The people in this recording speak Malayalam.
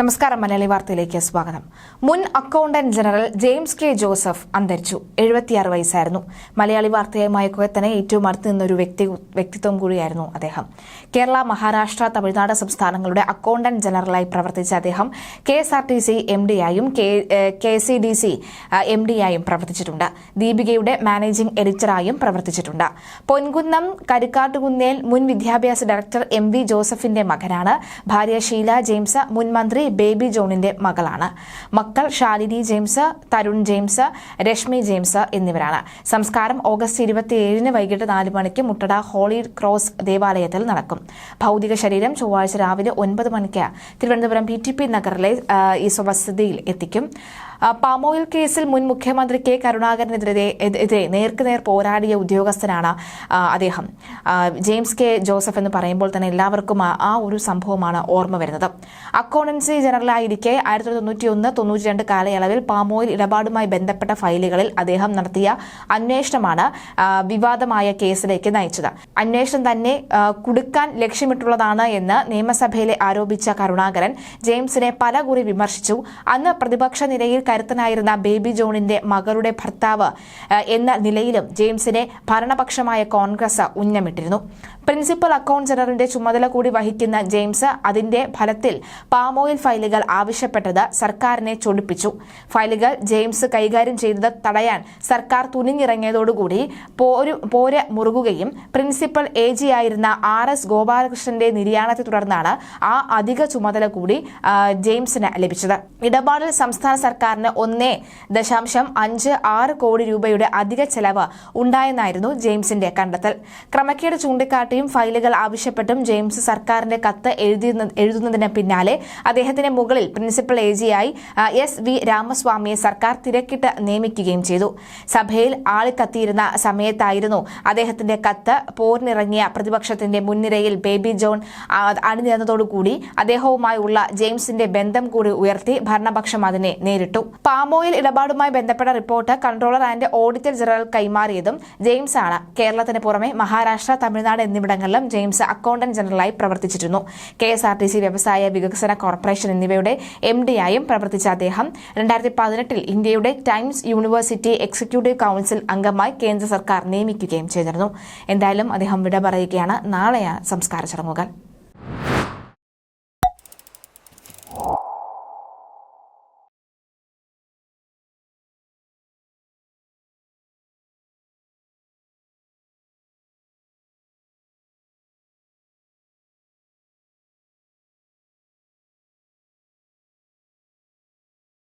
നമസ്കാരം മലയാളി വാർത്തയിലേക്ക് സ്വാഗതം. മുൻ accountant general James K Joseph അന്തരിച്ചു. എഴുപത്തിയാറ് വയസ്സായിരുന്നു. മലയാളി വാർത്തയുമായി തന്നെ ഏറ്റവും അടുത്ത് നിന്നൊരു വ്യക്തി വ്യക്തിത്വം കൂടിയായിരുന്നു അദ്ദേഹം. കേരള മഹാരാഷ്ട്ര തമിഴ്നാട് സംസ്ഥാനങ്ങളുടെ അക്കൗണ്ടന്റ് ജനറലായി പ്രവർത്തിച്ച അദ്ദേഹം K S R T C M ഡിയായും K C D C M ഡിയായും പ്രവർത്തിച്ചിട്ടുണ്ട്. ദീപികയുടെ മാനേജിംഗ് എഡിറ്ററായും പ്രവർത്തിച്ചിട്ടുണ്ട്. പൊൻകുന്നം കരിക്കാട്ടുകുന്നേൽ മുൻ വിദ്യാഭ്യാസ ഡയറക്ടർ എം വി ജോസഫിന്റെ മകനാണ്. ഭാര്യ ഷീല ജെയിംസ് മുൻ മന്ത്രി ബേബി ജോണിന്റെ മകളാണ്. മക്കൾ Shalini James Tharun James Rashmi James എന്നിവരാണ്. സംസ്കാരം ഓഗസ്റ്റ് ഇരുപത്തിയേഴിന് വൈകിട്ട് നാല് മണിക്ക് മുട്ടട ഹോളി ക്രോസ് ദേവാലയത്തിൽ നടക്കും. ഭൗതിക ശരീരം ചൊവ്വാഴ്ച രാവിലെ ഒൻപത് മണിക്ക് തിരുവനന്തപുരം പി ടി പി നഗറിലെ ഈ സ്വവസതിയിൽ എത്തിക്കും. ആ, പാമോയിൽ കേസിൽ മുൻ മുഖ്യമന്ത്രി കെ കരുണാകരനെതിരെ എതിരെ നേർക്കുനേർ പോരാടിയ ഉദ്യോഗസ്ഥനാണ് അദ്ദേഹം. ജെയിംസ് കെ ജോസഫ് എന്ന് പറയുമ്പോൾ തന്നെ എല്ലാവർക്കും ആ- ഒരു സംഭവമാണ് ഓർമ്മ വരുന്നത്. അക്കൗണ്ടൻസി ജനറലായിരിക്കെ ആയിരത്തി തൊണ്ണൂറ്റി ഒന്ന് തൊണ്ണൂറ്റി രണ്ട് കാലയളവിൽ പാമോയിൽ ഇടപാടുമായി ബന്ധപ്പെട്ട ഫയലുകളിൽ അദ്ദേഹം നടത്തിയ അന്വേഷണമാണ് വിവാദമായ കേസിലേക്ക് നയിച്ചത്. അന്വേഷണം തന്നെ കുടുക്കാൻ ലക്ഷ്യമിട്ടുള്ളതാണ് എന്ന് നിയമസഭയിലെ ആരോപിച്ച കരുണാകരൻ ജെയിംസിനെ പലകുറി വിമർശിച്ചു. അന്ന് പ്രതിപക്ഷ നിരയിൽ കരുത്തനായിരുന്ന ബേബി ജോണിന്റെ മകളുടെ ഭർത്താവ് എന്ന നിലയിലും ജെയിംസിനെ ഭരണപക്ഷമായ കോൺഗ്രസ് ഉന്നമിട്ടിരുന്നു. പ്രിൻസിപ്പൽ അക്കൌണ്ട് ജനറലിന്റെ ചുമതല കൂടി വഹിക്കുന്ന ജെയിംസ് അതിന്റെ ഫലത്തിൽ പാമോയിൽ ഫയലുകൾ ആവശ്യപ്പെട്ടത് സർക്കാരിനെ ചൊടിപ്പിച്ചു. ഫയലുകൾ ജെയിംസ് കൈകാര്യം ചെയ്തത് തടയാൻ സർക്കാർ തുനിഞ്ഞിറങ്ങിയതോടുകൂടി പോര മുറുകുകയും പ്രിൻസിപ്പൽ എ ജി ആയിരുന്ന ആർ എസ് ഗോപാലകൃഷ്ണന്റെ നിര്യാണത്തെ തുടർന്നാണ് ആ അധിക ചുമതല കൂടി ജെയിംസിന് ലഭിച്ചത്. ഇടപാടിൽ സംസ്ഥാന സർക്കാരിന് ഒന്നേ ദശാംശം അഞ്ച് ആറ് കോടി രൂപയുടെ അധിക ചെലവ് ഉണ്ടായെന്നായിരുന്നു ജെയിംസിന്റെ കണ്ടെത്തൽ. ക്രമക്കേട് ചൂണ്ടിക്കാട്ടിയും ഫയലുകൾ ആവശ്യപ്പെട്ടും ജെയിംസ് സർക്കാരിന്റെ കത്ത് എഴുതി എഴുതുന്നതിന് പിന്നാലെ അദ്ദേഹത്തിന് മുകളിൽ പ്രിൻസിപ്പൽ എ ജിയായി എസ് വി രാമസ്വാമിയെ സർക്കാർ തിരക്കിട്ട് നിയമിക്കുകയും ചെയ്തു. സഭയിൽ ആളിക്കത്തിയിരുന്ന സമയത്തായിരുന്നു അദ്ദേഹത്തിന്റെ കത്ത് പോരിനിറങ്ങിയ പ്രതിപക്ഷത്തിന്റെ മുൻനിരയിൽ ബേബി ജോൺ അണിനിരന്നതോടുകൂടി അദ്ദേഹവുമായുള്ള ജെയിംസിന്റെ ബന്ധം കൂടി ഉയർത്തി ഭരണപക്ഷം അതിനെ നേരിട്ടു. പാമോയിൽ ഇടപാടുമായി ബന്ധപ്പെട്ട report controller and auditor general കൈമാറിയതും James ആണ്. കേരളത്തിന് പുറമെ മഹാരാഷ്ട്ര തമിഴ്നാട് എന്നിവിടങ്ങളിലും ജെയിംസ് അക്കൗണ്ടന്റ് ജനറലായി പ്രവർത്തിച്ചിരുന്നു. K S R T C വ്യവസായ വികസന കോർപ്പറേഷൻ എന്നിവയുടെ എം ഡിയായും പ്രവർത്തിച്ച അദ്ദേഹം രണ്ടായിരത്തി പതിനെട്ടിൽ ഇന്ത്യയുടെ ടൈംസ് യൂണിവേഴ്സിറ്റി എക്സിക്യൂട്ടീവ് കൌൺസിൽ അംഗമായി കേന്ദ്ര സർക്കാർ നിയമിക്കുകയും ചെയ്തിരുന്നു. എന്തായാലും അദ്ദേഹം വിട പറയുകയാണ്. നാളെയാണ് സംസ്കാര ചടങ്ങുകൾ.